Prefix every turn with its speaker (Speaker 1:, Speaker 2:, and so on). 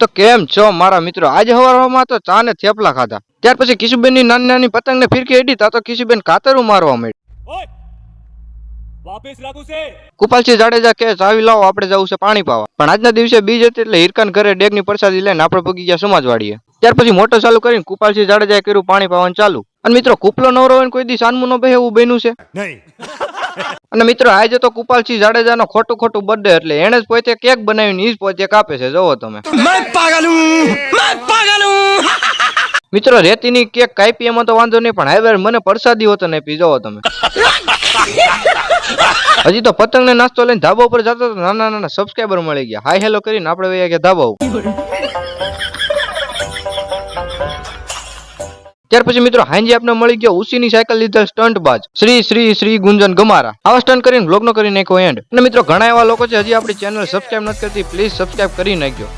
Speaker 1: તો કેમ છો મારા મિત્રો? આજે હવારમાં તો ચા ને થેપલા ખાધા. ત્યાર પછી કિશુબેનની નાની નાની પતંગ ને ફિરકી એડી તા તો કિશુબેન કાતરું મારવા માંડી કુપાલસિંહ જાડેજા કે ચાવી લાવો આપણે જવું છે પાણી પાવા. પણ આજના દિવસે બીજ હતી એટલે હિરકાન ઘરે ડેગની પ્રસાદી લઈને આપણે પગી ગયા સમાજવાડીએ. ત્યાર પછી મોટો ચાલુ કરીને કુપાલસિંહ જાડેજાએ કર્યું પાણી પાવાનું ચાલુ. અને મિત્રો કુપલો નવરો હોય કોઈ દી સાનમુ નો બે એવું બન્યું છે.
Speaker 2: નહીં.
Speaker 1: અને મિત્રો આજે તો કુપાલસિંહ જાડેજાનો ખોટું ખોટું બર્થડે એટલે એણે જ પોતે કેક બનાવીને ઈ જ પોતે કાપે છે જોવો તમે. મિત્રો રેતીની કેક કાપી એમાં તો વાંધો નહીં પણ હાઈવે મને પરસાદી હોતો નહીં પી જોવો તમે. હજી તો પતંગને નાસ્તો લઈને ધાબા ઉપર જતો તો નાના નાના સબસ્ક્રાઈબર મળી ગયા. હાય હેલો કરીને આપણે વૈયા ગયા ધાબા ઉપર. ત્યાર પછી મિત્રો હાંજી આપણે મળી ગયો ઉસીની સાયકલ લીધેલ સ્ટન્ટ બાજ. શ્રી શ્રી શ્રી ગુંજન ગમારા. આવા સ્ટન્ટ કરીને બ્લોગ નો કરી નાખ્યો એન્ડ અને મિત્રો ઘણા એવા લોકો છે હજી આપણી ચેનલ સબસ્ક્રાઈબ નથી કરતી પ્લીઝ સબસ્ક્રાઈબ કરી નાખજો.